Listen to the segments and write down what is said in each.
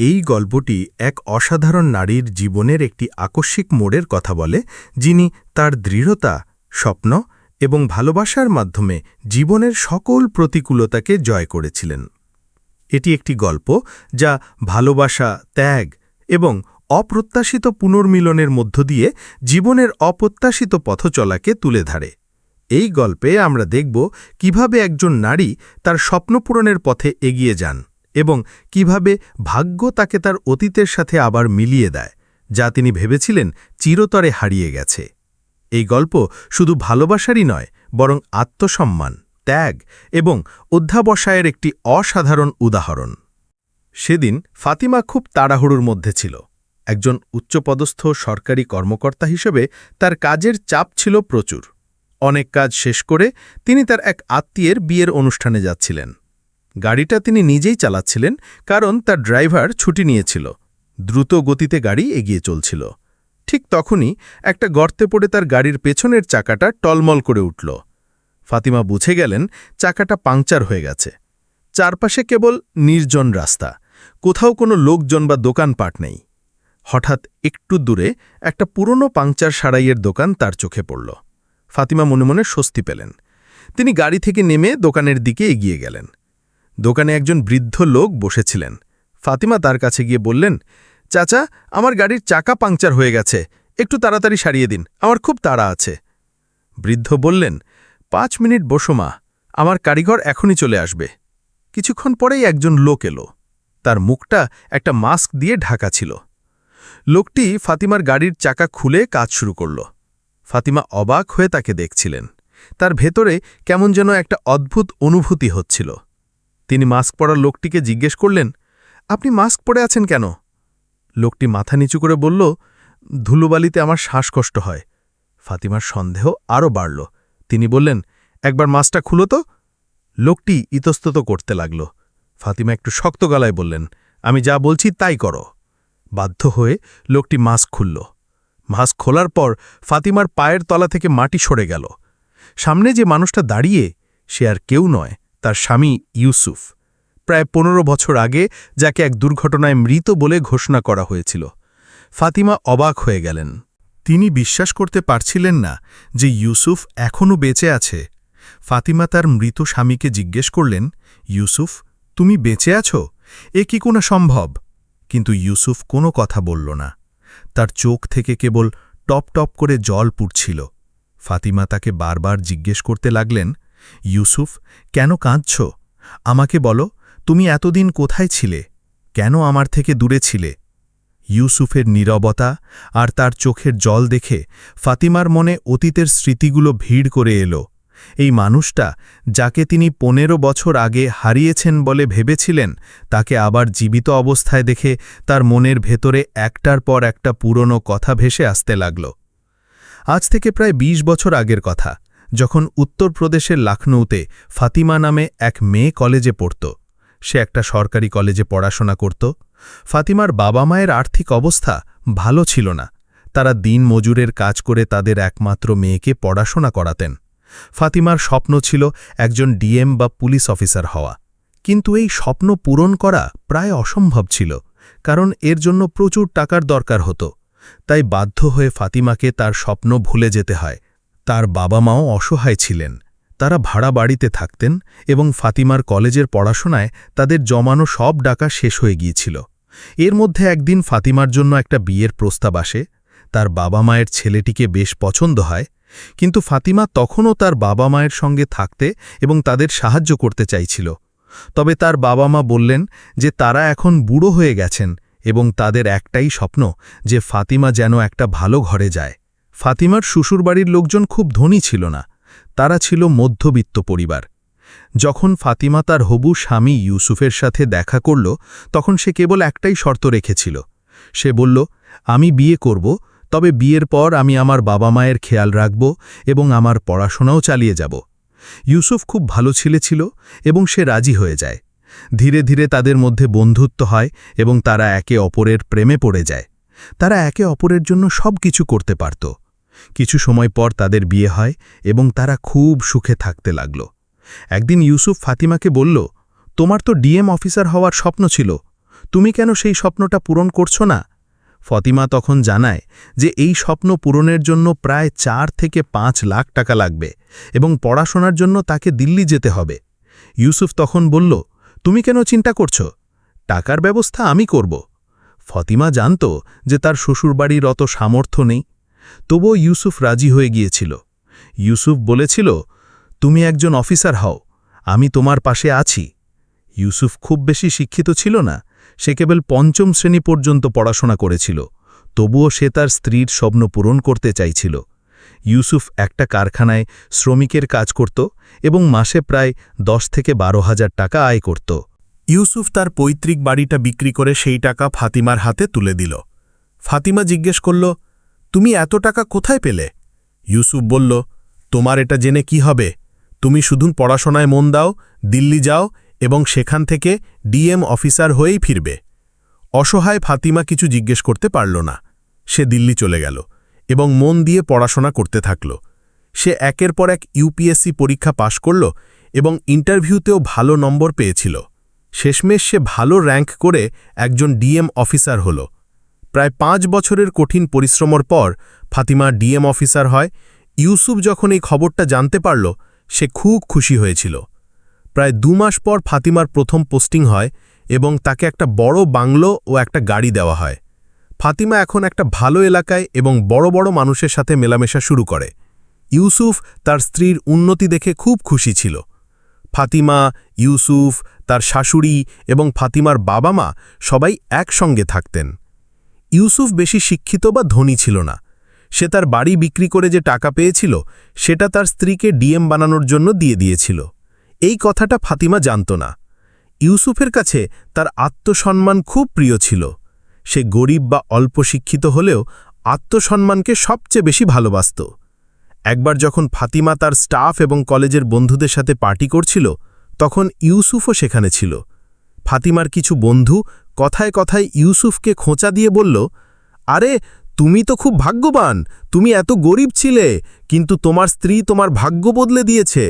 এই গল্পটি এক অসাধারণ নারীর জীবনের একটি আকস্মিক মোড়ের কথা বলে, যিনি তার দৃঢ়তা, স্বপ্ন এবং ভালোবাসার মাধ্যমে জীবনের সকল প্রতিকূলতাকে জয় করেছিলেন। এটি একটি গল্প যা ভালোবাসা, ত্যাগ এবং অপ্রত্যাশিত পুনর্মিলনের মধ্য দিয়ে জীবনের অপ্রত্যাশিত পথচলাকে তুলে ধরে। এই গল্পে আমরা দেখব কীভাবে একজন নারী তার স্বপ্নপূরণের পথে এগিয়ে যান। এবং কীভাবে ভাগ্য তাকে তার অতীতের সাথে আবার মিলিয়ে দেয়, যা তিনি ভেবেছিলেন চিরতরে হারিয়ে গেছে। এই গল্প শুধু ভালোবাসারই নয়, বরং আত্মসম্মান, ত্যাগ এবং অধ্যাবসায়ের একটি অসাধারণ উদাহরণ। সেদিন ফাতিমা খুব তাড়াহুড়োর মধ্যে ছিল। একজন উচ্চপদস্থ সরকারি কর্মকর্তা হিসেবে তার কাজের চাপ ছিল প্রচুর। অনেক কাজ শেষ করে তিনি তার এক আত্মীয়ের বিয়ের অনুষ্ঠানে যাচ্ছিলেন। গাড়িটা তিনি নিজেই চালাচ্ছিলেন, কারণ তার ড্রাইভার ছুটি নিয়েছিল। দ্রুত গতিতে গাড়ি এগিয়ে চলছিল। ঠিক তখনই একটা গর্তে পড়ে তার গাড়ির পেছনের চাকাটা টলমল করে উঠল। ফাতিমা বুঝে গেলেন, চাকাটা পাংচার হয়ে গেছে। চারপাশে কেবল নির্জন রাস্তা, কোথাও কোনো লোকজন বা দোকানপাট নেই। হঠাৎ একটু দূরে একটা পুরনো পাংচার সারাইয়ের দোকান তার চোখে পড়ল। ফাতিমা মনে মনে স্বস্তি পেলেন। তিনি গাড়ি থেকে নেমে দোকানের দিকে এগিয়ে গেলেন। দোকানে একজন বৃদ্ধ লোক বসেছিলেন। ফাতিমা তার কাছে গিয়ে বললেন, চাচা, আমার গাড়ির চাকা পাংচার হয়ে গেছে। একটু তাড়াতাড়ি সারিয়ে দিন, আমার খুব তাড়া আছে। বৃদ্ধ বললেন, পাঁচ মিনিট বসো মা, আমার কারিগর এখনই চলে আসবে। কিছুক্ষণ পরেই একজন লোক এলো। তার মুখটা একটা মাস্ক দিয়ে ঢাকা ছিল। লোকটি ফাতিমার গাড়ির চাকা খুলে কাজ শুরু করল। ফাতিমা অবাক হয়ে তাকে দেখছিলেন। তার ভেতরে কেমন যেন একটা অদ্ভুত অনুভূতি হচ্ছিল। তিনি মাস্ক পরা লোকটিকে জিজ্ঞেস করলেন, আপনি মাস্ক পরে আছেন কেন? লোকটি মাথা নিচু করে বলল, ধুলোবালিতে আমার শ্বাসকষ্ট হয়। ফাতিমার সন্দেহ আরও বাড়ল। তিনি বললেন, একবার মাস্কটা খুলো তো। লোকটি ইতস্তত করতে লাগল। ফাতিমা একটু শক্ত গলায় বললেন, আমি যা বলছি তাই করো। বাধ্য হয়ে লোকটি মাস্ক খুলল। মাস্ক খোলার পর ফাতিমার পায়ের তলা থেকে মাটি সরে গেল। সামনে যে মানুষটা দাঁড়িয়ে, সে আর কেউ নয়। তার স্বামী ইউসুফ। প্রায় পনেরো বছর আগে যাকে এক দুর্ঘটনায় মৃত বলে ঘোষণা করা হয়েছিল। ফাতিমা অবাক হয়ে গেলেন। তিনি বিশ্বাস করতে পারছিলেন না যে ইউসুফ এখনও বেঁচে আছে। ফাতিমা তার মৃত স্বামীকে জিজ্ঞেস করলেন, ইউসুফ, তুমি বেঁচে আছো? এ কি কোনো সম্ভব? কিন্তু ইউসুফ কোনো কথা বলল না। তার চোখ থেকে কেবল টপ টপ করে জল পুড়ছিল। ফাতিমা তাকে বারবার জিজ্ঞেস করতে লাগলেন ইউসুফ, কেন কাঁদছ? আমাকে বলো, তুমি এতদিন কোথায় ছিলে? কেন আমার থেকে দূরে ছিলে? ইউসুফের নীরবতা আর তার চোখের জল দেখে ফাতিমার মনে অতীতের স্মৃতিগুলো ভিড় করে এলো। এই মানুষটা, যাকে তিনি পনেরো বছর আগে হারিয়েছেন বলে ভেবেছিলেন, তাকে আবার জীবিত অবস্থায় দেখে তার মনের ভেতরে একটার পর একটা পুরনো কথা ভেসে আসতে লাগল। আজ থেকে প্রায় ২০ বছর আগের কথা। যখন উত্তরপ্রদেশের লাখনৌতে ফাতিমা নামে এক মেয়ে কলেজে পড়ত। সে একটা সরকারি কলেজে পড়াশোনা করত। ফাতিমার বাবা মায়ের আর্থিক অবস্থা ভালো ছিল না। তারা দিন মজুরের কাজ করে তাদের একমাত্র মেয়েকে পড়াশোনা করাতেন। ফাতিমার স্বপ্ন ছিল একজন ডিএম বা পুলিশ অফিসার হওয়া। কিন্তু এই স্বপ্ন পূরণ করা প্রায় অসম্ভব ছিল, কারণ এর জন্য প্রচুর টাকার দরকার হতো। তাই বাধ্য হয়ে ফাতিমাকে তার স্বপ্ন ভুলে যেতে হয়। তার বাবা মাও অসহায় ছিলেন। তারা ভাড়া বাড়িতে থাকতেন এবং ফাতিমার কলেজের পড়াশোনায় তাদের জমানো সব ডাকা শেষ হয়ে গিয়েছিল। এর মধ্যে একদিন ফাতিমার জন্য একটা বিয়ের প্রস্তাব আসে। তার বাবা মায়ের ছেলেটিকে বেশ পছন্দ হয়, কিন্তু ফাতিমা তখনও তার বাবা মায়ের সঙ্গে থাকতে এবং তাদের সাহায্য করতে চাইছিল। তবে তার বাবা মা বললেন যে তারা এখন বুড়ো হয়ে গেছেন এবং তাদের একটাই স্বপ্ন যে ফাতিমা যেন একটা ভালো ঘরে যায়। ফাতিমার শ্বশুরবাড়ির লোকজন খুব ধনী ছিল না। তারা ছিল মধ্যবিত্ত পরিবার। যখন ফাতিমা তার হবু স্বামী ইউসুফের সাথে দেখা করল, তখন সে কেবল একটাই শর্ত রেখেছিল। সে বলল, আমি বিয়ে করব, তবে বিয়ের পর আমি আমার বাবা মায়ের খেয়াল রাখব এবং আমার পড়াশোনাও চালিয়ে যাব। ইউসুফ খুব ভালো ছেলে ছিল এবং সে রাজি হয়ে যায়। ধীরে ধীরে তাদের মধ্যে বন্ধুত্ব হয় এবং তারা একে অপরের প্রেমে পড়ে যায়। তারা একে অপরের জন্য সব কিছু করতে পারত। কিছু সময় পর তাদের বিয়ে হয় এবং তারা খুব সুখে থাকতে লাগল। একদিন ইউসুফ ফাতিমাকে বলল, তোমার তো ডিএম অফিসার হওয়ার স্বপ্ন ছিল, তুমি কেন সেই স্বপ্নটা পূরণ করছ না? ফতিমা তখন জানায় যে এই স্বপ্ন পূরণের জন্য প্রায় চার থেকে পাঁচ লাখ টাকা লাগবে এবং পড়াশোনার জন্য তাকে দিল্লি যেতে হবে। ইউসুফ তখন বলল, তুমি কেন চিন্তা করছ? টাকার ব্যবস্থা আমি করব। ফতিমা জানত যে তার শ্বশুরবাড়ির অত সামর্থ্য নেই। তবুও ইউসুফ রাজি হয়ে গিয়েছিল। ইউসুফ বলেছিল, তুমি একজন অফিসার হও, আমি তোমার পাশে আছি। ইউসুফ খুব বেশি শিক্ষিত ছিল না, সে কেবল পঞ্চম শ্রেণি পর্যন্ত পড়াশোনা করেছিল, তবুও সে তার স্ত্রীর স্বপ্ন পূরণ করতে চাইছিল। ইউসুফ একটা কারখানায় শ্রমিকের কাজ করত এবং মাসে প্রায় দশ থেকে বারো হাজার টাকা আয় করত। ইউসুফ তার পৈতৃক বাড়িটা বিক্রি করে সেই টাকা ফাতিমার হাতে তুলে দিল। ফাতিমা জিজ্ঞেস করল তুমি এত টাকা কোথায় পেলে? ইউসুফ বলল, তোমার এটা জেনে কি হবে? তুমি শুধু পড়াশোনায় মন দাও, দিল্লি যাও এবং সেখান থেকে ডিএম অফিসার হয়েই ফিরবে। অসহায় ফাতিমা কিছু জিজ্ঞেস করতে পারল না। সে দিল্লি চলে গেল এবং মন দিয়ে পড়াশোনা করতে থাকল। সে একের পর এক ইউপিএসসি পরীক্ষা পাশ করল এবং ইন্টারভিউতেও ভালো নম্বর পেয়েছিল। শেষমেশ সে ভালো র্যাঙ্ক করে একজন ডিএম অফিসার হল। প্রায় পাঁচ বছরের কঠিন পরিশ্রমর পর ফাতিমা ডিএম অফিসার হয়। ইউসুফ যখন এই খবরটা জানতে পারল, সে খুব খুশি হয়েছিল। প্রায় দু মাস পর ফাতিমার প্রথম পোস্টিং হয় এবং তাকে একটা বড় বাংলো ও একটা গাড়ি দেওয়া হয়। ফাতিমা এখন একটা ভালো এলাকায় এবং বড় বড় মানুষের সাথে মেলামেশা শুরু করে। ইউসুফ তার স্ত্রীর উন্নতি দেখে খুব খুশি ছিল। ফাতিমা, ইউসুফ, তার শাশুড়ি এবং ফাতিমার বাবা মা সবাই একসঙ্গে থাকতেন। ইউসুফ বেশি শিক্ষিত বা ধনী ছিল না। সে তার বাড়ি বিক্রি করে যে টাকা পেয়েছিল, সেটা তার স্ত্রীকে ডিএম বানানোর জন্য দিয়ে দিয়েছিল। এই কথাটা ফাতিমা জানত না। ইউসুফের কাছে তার আত্মসম্মান খুব প্রিয় ছিল। সে গরিব বা অল্প শিক্ষিত হলেও আত্মসম্মানকে সবচেয়ে বেশি ভালোবাসত। একবার যখন ফাতিমা তার স্টাফ এবং কলেজের বন্ধুদের সাথে পার্টি করছিল, তখন ইউসুফও সেখানে ছিল। ফাতিমার কিছু বন্ধু কথায় কথায় ইউসুফকে খোঁচা দিয়ে বলল, আরে, তুমি তো খুব ভাগ্যবান, তুমি এত গরিব ছিলে, কিন্তু তোমার স্ত্রী তোমার ভাগ্য বদলে দিয়েছে।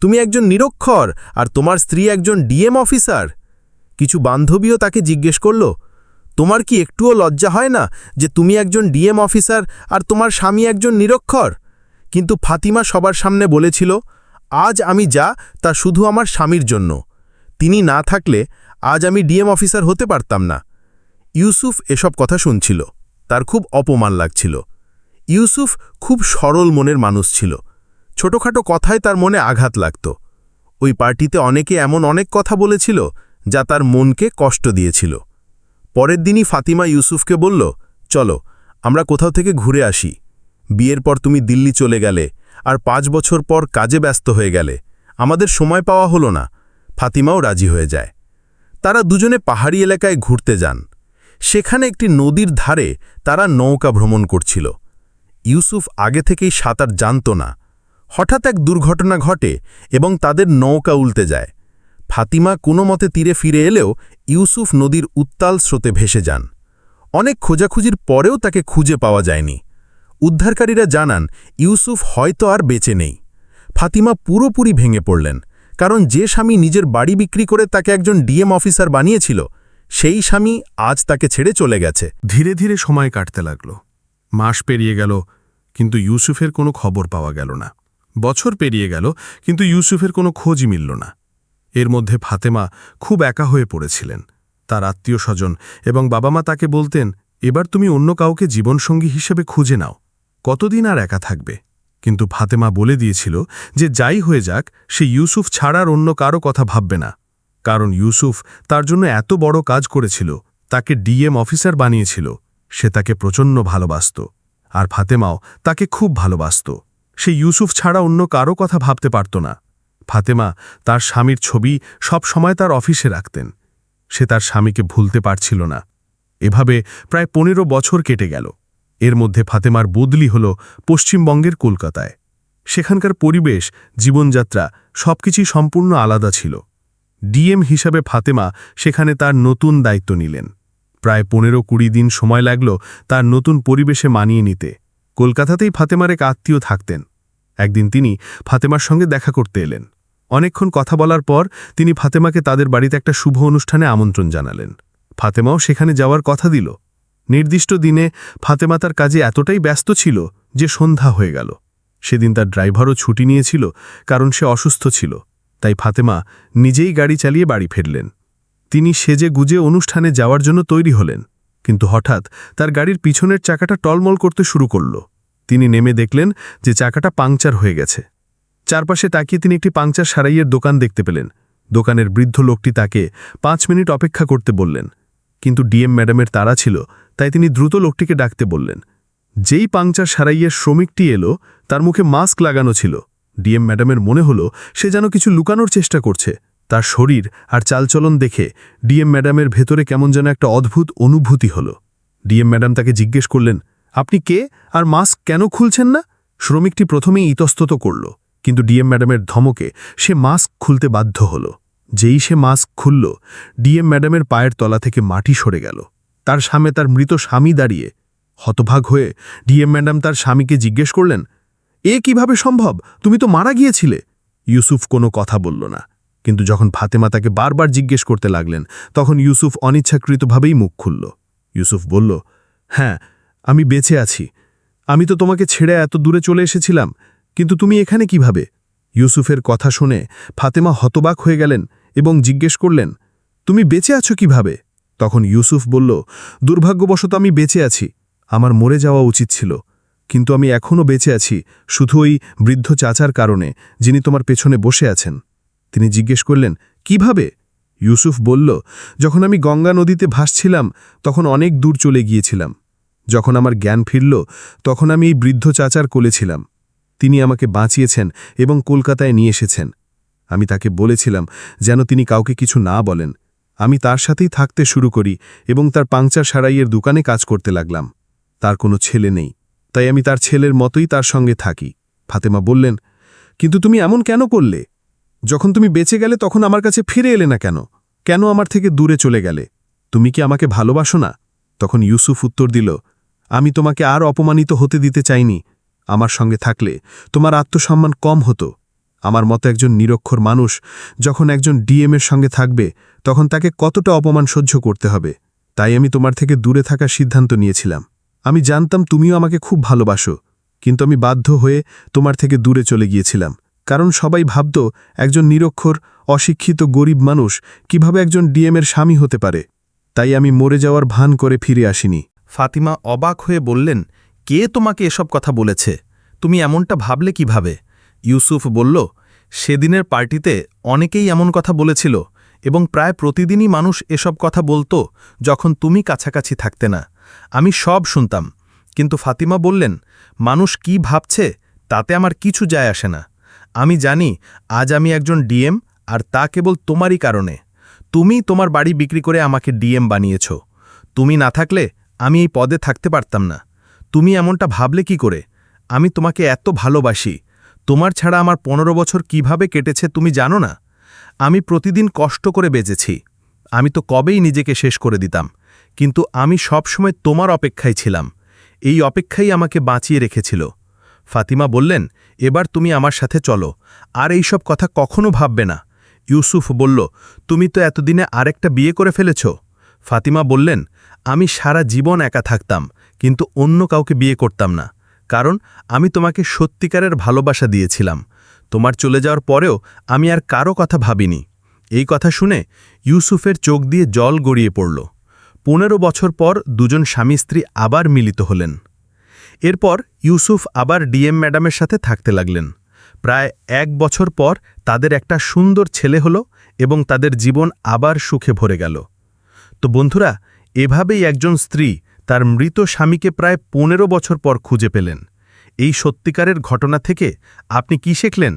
তুমি একজন নিরক্ষর আর তোমার স্ত্রী একজন ডিএম অফিসার। কিছু বান্ধবীও তাকে জিজ্ঞেস করল, তোমার কি একটুও লজ্জা হয় না যে তুমি একজন ডিএম অফিসার আর তোমার স্বামী একজন নিরক্ষর? কিন্তু ফাতিমা সবার সামনে বলেছিল, আজ আমি যা, তা শুধু আমার স্বামীর জন্য। তিনি না থাকলে আজ আমি ডিএম অফিসার হতে পারতাম না। ইউসুফ এসব কথা শুনছিল। তার খুব অপমান লাগছিল। ইউসুফ খুব সরল মনের মানুষ ছিল। ছোটখাটো কথায় তার মনে আঘাত লাগত। ওই পার্টিতে অনেকে এমন অনেক কথা বলেছিল, যা তার মনকে কষ্ট দিয়েছিল। পরের দিনই ফাতিমা ইউসুফকে বলল, চলো, আমরা কোথাও থেকে ঘুরে আসি। বিয়ের পর তুমি দিল্লি চলে গেলে, আর পাঁচ বছর পর কাজে ব্যস্ত হয়ে গেলে। আমাদের সময় পাওয়া হলো না। ফাতিমাও রাজি হয়ে যায়। তারা দুজনে পাহাড়ি এলাকায় ঘুরতে যান। সেখানে একটি নদীর ধারে তারা নৌকা ভ্রমণ করছিল। ইউসুফ আগে থেকেই সাঁতার জানত না। হঠাৎ এক দুর্ঘটনা ঘটে এবং তাদের নৌকা উল্টে যায়। ফাতিমা কোনো মতে তীরে ফিরে এলেও ইউসুফ নদীর উত্তাল স্রোতে ভেসে যান। অনেক খোঁজাখুঁজির পরেও তাকে খুঁজে পাওয়া যায়নি। উদ্ধারকারীরা জানান, ইউসুফ হয়তো আর বেঁচে নেই। ফাতিমা পুরোপুরি ভেঙে পড়লেন। কারণ যে স্বামী নিজের বাড়ি বিক্রি করে তাকে একজন ডিএম অফিসার বানিয়েছিল, সেই স্বামী আজ তাকে ছেড়ে চলে গেছে। ধীরে ধীরে সময় কাটতে লাগল। মাস পেরিয়ে গেল, কিন্তু ইউসুফের কোনো খবর পাওয়া গেল না। বছর পেরিয়ে গেল, কিন্তু ইউসুফের কোনো খোঁজই মিলল না। এর মধ্যে ফাতেমা খুব একা হয়ে পড়েছিলেন। তার আত্মীয় স্বজন এবং বাবা মা তাকে বলতেন, এবার তুমি অন্য কাউকে জীবনসঙ্গী হিসেবে খুঁজে নাও। কতদিন আর একা থাকবে? কিন্তু ফাতেমা বলে দিয়েছিল যে যাই হয়ে যাক, সে ইউসুফ ছাড়ার অন্য কারও কথা ভাববে না। কারণ ইউসুফ তার জন্য এত বড় কাজ করেছিল, তাকে ডিএম অফিসার বানিয়েছিল, সে তাকে প্রচণ্ড ভালোবাসত। আর ফাতেমাও তাকে খুব ভালোবাসত। সে ইউসুফ ছাড়া অন্য কারও কথা ভাবতে পারত না। ফাতেমা তার স্বামীর ছবি সব সময় তার অফিসে রাখতেন। সে তার স্বামীকে ভুলতে পারছিল না। এভাবে প্রায় পনেরো বছর কেটে গেল। এর মধ্যে ফাতেমার বদলি হল পশ্চিমবঙ্গের কলকাতায়। সেখানকার পরিবেশ, জীবনযাত্রা সবকিছুই সম্পূর্ণ আলাদা ছিল। ডিএম হিসাবে ফাতেমা সেখানে তার নতুন দায়িত্ব নিলেন। প্রায় পনেরো কুড়ি দিন সময় লাগল তার নতুন পরিবেশে মানিয়ে নিতে। কলকাতাতেই ফাতেমার এক আত্মীয় থাকতেন। একদিন তিনি ফাতেমার সঙ্গে দেখা করতে এলেন। অনেকক্ষণ কথা বলার পর তিনি ফাতেমাকে তাদের বাড়িতে একটা শুভ অনুষ্ঠানে আমন্ত্রণ জানালেন। ফাতেমাও সেখানে যাওয়ার কথা দিল। নির্দিষ্ট দিনে ফাতেমা তার কাজে এতটাই ব্যস্ত ছিল যে সন্ধ্যা হয়ে গেল। সেদিন তার ড্রাইভারও ছুটি নিয়েছিল, কারণ সে অসুস্থ ছিল। তাই ফাতেমা নিজেই গাড়ি চালিয়ে বাড়ি ফিরলেন। তিনি সেজে গুজে অনুষ্ঠানে যাওয়ার জন্য তৈরি হলেন, কিন্তু হঠাৎ তার গাড়ির পিছনের চাকাটা টলমল করতে শুরু করল। তিনি নেমে দেখলেন যে চাকাটা পাংচার হয়ে গেছে। চারপাশে তাকিয়ে তিনি একটি পাংচার সারাইয়ের দোকান দেখতে পেলেন। দোকানের বৃদ্ধ লোকটি তাকে পাঁচ মিনিট অপেক্ষা করতে বললেন। কিন্তু ডিএম ম্যাডামের তারা ছিল তাই তিনি দ্রুত লোকটিকে ডাকতে বললেন। যেই পাংচার সারাইয়ের শ্রমিকটি এলো, তার মুখে মাস্ক লাগানো ছিল। ডিএম ম্যাডামের মনে হলো, সে যেন কিছু লুকানোর চেষ্টা করছে। তার শরীর আর চালচলন দেখে ডিএম ম্যাডামের ভেতরে কেমন যেন একটা অদ্ভুত অনুভূতি হলো। ডিএম ম্যাডাম তাকে জিজ্ঞেস করলেন, আপনি কে? আর মাস্ক কেন খুলছেন না? শ্রমিকটি প্রথমেই ইতস্তত করল, কিন্তু ডিএম ম্যাডামের ধমকে সে মাস্ক খুলতে বাধ্য হল। যেই সে মাস্ক খুলল, ডিএম ম্যাডামের পায়ের তলা থেকে মাটি সরে গেল। তার সামনে তার মৃত স্বামী দাঁড়িয়ে হতভাগ হয়ে ডিএম ম্যাডাম তার স্বামীকে জিজ্ঞেস করলেন, এ কীভাবে সম্ভব? তুমি তো মারা গিয়েছিলে। ইউসুফ কোনো কথা বলল না, কিন্তু যখন ফাতেমা তাকে বারবার জিজ্ঞেস করতে লাগলেন, তখন ইউসুফ অনিচ্ছাকৃতভাবেই মুখ খুলল। ইউসুফ বলল হ্যাঁ আমি বেঁচে আছি। আমি তো তোমাকে ছেড়ে এত দূরে চলে এসেছিলাম, কিন্তু তুমি এখানে কীভাবে? ইউসুফের কথা শুনে ফাতেমা হতবাক হয়ে গেলেন এবং জিজ্ঞেস করলেন, তুমি বেঁচে আছো কীভাবে? তখন ইউসুফ বলল, দুর্ভাগ্যবশত আমি বেঁচে আছি। আমার মরে যাওয়া উচিত ছিল। কিন্তু আমি এখনও বেঁচে আছি, শুধু ওই বৃদ্ধ চাচার কারণে, যিনি তোমার পেছনে বসে আছেন। তিনি জিজ্ঞেস করলেন, কীভাবে? ইউসুফ বলল, যখন আমি গঙ্গা নদীতে ভাসছিলাম, তখন অনেক দূর চলে গিয়েছিলাম। যখন আমার জ্ঞান ফিরল, তখন আমি এই বৃদ্ধ চাচার কোলে ছিলাম। তিনি আমাকে বাঁচিয়েছেন এবং কলকাতায় নিয়ে এসেছেন। আমি তাকে বলেছিলাম, যেন তিনি কাউকে কিছু না বলেন। আমি তার সাথেই থাকতে শুরু করি এবং তার পাংচার সারাইয়ের দোকানে কাজ করতে লাগলাম। তার কোনো ছেলে নেই, তাই আমি তার ছেলের মতোই তার সঙ্গে থাকি। ফাতেমা বললেন, কিন্তু তুমি এমন কেন করলে? যখন তুমি বেঁচে গেলে তখন আমার কাছে ফিরে এলে না কেন? কেন আমার থেকে দূরে চলে গেলে? তুমি কি আমাকে ভালোবাসো না? তখন ইউসুফ উত্তর দিল, আমি তোমাকে আর অপমানিত হতে দিতে চাইনি। আমার সঙ্গে থাকলে তোমার আত্মসম্মান কম হতো। আমার মতো একজন নিরক্ষর মানুষ যখন একজন ডিএমের সঙ্গে থাকবে, তখন তাকে কতটা অপমান সহ্য করতে হবে? তাই আমি তোমার থেকে দূরে থাকার সিদ্ধান্ত নিয়েছিলাম। আমি জানতাম তুমিও আমাকে খুব ভালোবাসো, কিন্তু আমি বাধ্য হয়ে তোমার থেকে দূরে চলে গিয়েছিলাম, কারণ সবাই ভাবত একজন নিরক্ষর, অশিক্ষিত, গরিব মানুষ কীভাবে একজন ডিএমের স্বামী হতে পারে। তাই আমি মরে যাওয়ার ভান করে ফিরে আসিনি। ফাতিমা অবাক হয়ে বললেন, কে তোমাকে এসব কথা বলেছে? তুমি এমনটা ভাবলে কীভাবে? ইউসুফ বলল, সেদিনের পার্টিতে অনেকেই এমন কথা বলেছিল এবং প্রায় প্রতিদিনই মানুষ এসব কথা বলতো যখন তুমি কাছাকাছি থাকতে না। আমি সব শুনতাম, কিন্তু ফাতিমা বললেন, মানুষ কি ভাবছে তাতে আমার কিছু যায় আসে না। আমি জানি আজ আমি একজন ডিএম আর তা কেবল তোমারই কারণে। তুমি তোমার বাড়ি বিক্রি করে আমাকে ডিএম বানিয়েছ। তুমি না থাকলে আমি এই পদে থাকতে পারতাম না। তুমি এমনটা ভাবলে কি করে? আমি তোমাকে এত ভালোবাসি তোমার ছাড়া আমার পনেরো বছর কীভাবে কেটেছে তুমি জানো না? আমি প্রতিদিন কষ্ট করে বেঁচেছি আমি তো কবেই নিজেকে শেষ করে দিতাম। কিন্তু আমি সবসময় তোমার অপেক্ষায় ছিলাম। এই অপেক্ষাই আমাকে বাঁচিয়ে রেখেছিল। ফাতিমা বললেন, এবার তুমি আমার সাথে চলো। আর এই সব কথা কখনো ভাববে না। ইউসুফ বলল, তুমি তো এতদিনে আরেকটা বিয়ে করে ফেলেছ। ফাতিমা বললেন, আমি সারা জীবন একা থাকতাম, কিন্তু অন্য কাউকে বিয়ে করতাম না। কারণ আমি তোমাকে সত্যিকারের ভালোবাসা দিয়েছিলাম। তোমার চলে যাওয়ার পরেও আমি আর কারও কথা ভাবিনি। এই কথা শুনে ইউসুফের চোখ দিয়ে জল গড়িয়ে পড়ল। পনেরো বছর পর দুজন স্বামী স্ত্রী আবার মিলিত হলেন। এরপর ইউসুফ আবার ডিএম ম্যাডামের সাথে থাকতে লাগলেন। প্রায় এক বছর পর তাদের একটা সুন্দর ছেলে হল এবং তাদের জীবন আবার সুখে ভরে গেল। তো বন্ধুরা, এভাবেই একজন স্ত্রী তার মৃত স্বামীকে প্রায় পনেরো বছর পর খুঁজে পেলেন। এই সত্যিকারের ঘটনা থেকে আপনি কি শিখলেন?